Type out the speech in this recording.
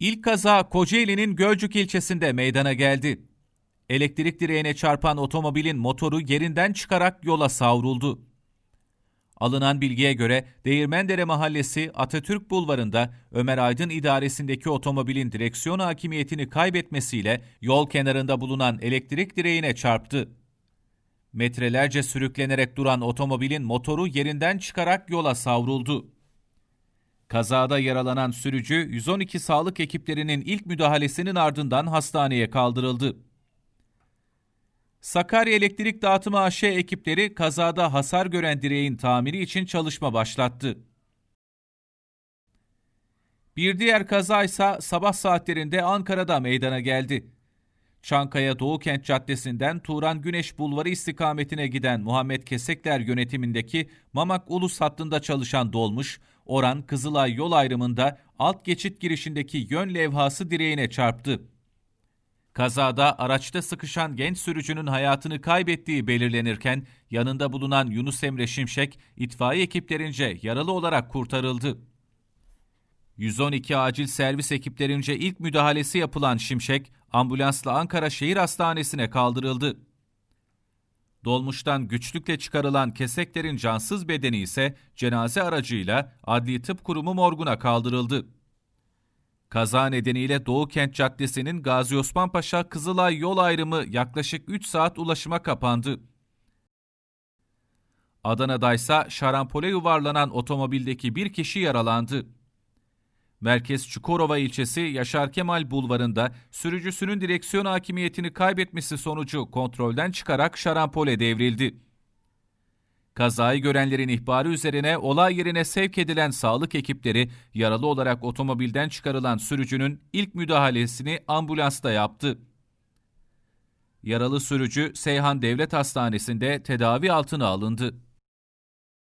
İlk kaza Kocaeli'nin Gölcük ilçesinde meydana geldi. Elektrik direğine çarpan otomobilin motoru yerinden çıkarak yola savruldu. Alınan bilgiye göre Değirmendere Mahallesi Atatürk Bulvarı'nda Ömer Aydın idaresindeki otomobilin direksiyon hakimiyetini kaybetmesiyle yol kenarında bulunan elektrik direğine çarptı. Metrelerce sürüklenerek duran otomobilin motoru yerinden çıkarak yola savruldu. Kazada yaralanan sürücü 112 sağlık ekiplerinin ilk müdahalesinin ardından hastaneye kaldırıldı. Sakarya Elektrik Dağıtımı AŞ ekipleri kazada hasar gören direğin tamiri için çalışma başlattı. Bir diğer kaza ise sabah saatlerinde Ankara'da meydana geldi. Çankaya Doğu Kent Caddesi'nden Turan Güneş Bulvarı istikametine giden Muhammed Kesekler yönetimindeki Mamak Ulus hattında çalışan dolmuş, Oran Kızılay yol ayrımında alt geçit girişindeki yön levhası direğine çarptı. Kazada araçta sıkışan genç sürücünün hayatını kaybettiği belirlenirken yanında bulunan Yunus Emre Şimşek itfaiye ekiplerince yaralı olarak kurtarıldı. 112 acil servis ekiplerince ilk müdahalesi yapılan Şimşek ambulansla Ankara Şehir Hastanesi'ne kaldırıldı. Dolmuştan güçlükle çıkarılan Kesekler'in cansız bedeni ise cenaze aracıyla Adli Tıp Kurumu morguna kaldırıldı. Kaza nedeniyle Doğu Kent Caddesi'nin Gazi Osman Paşa Kızılay yol ayrımı yaklaşık 3 saat ulaşıma kapandı. Adana'da ise şarampole yuvarlanan otomobildeki bir kişi yaralandı. Merkez Çukurova ilçesi Yaşar Kemal Bulvarı'nda sürücüsünün direksiyon hakimiyetini kaybetmesi sonucu kontrolden çıkarak şarampole devrildi. Kazayı görenlerin ihbarı üzerine olay yerine sevk edilen sağlık ekipleri yaralı olarak otomobilden çıkarılan sürücünün ilk müdahalesini ambulansta yaptı. Yaralı sürücü Seyhan Devlet Hastanesi'nde tedavi altına alındı.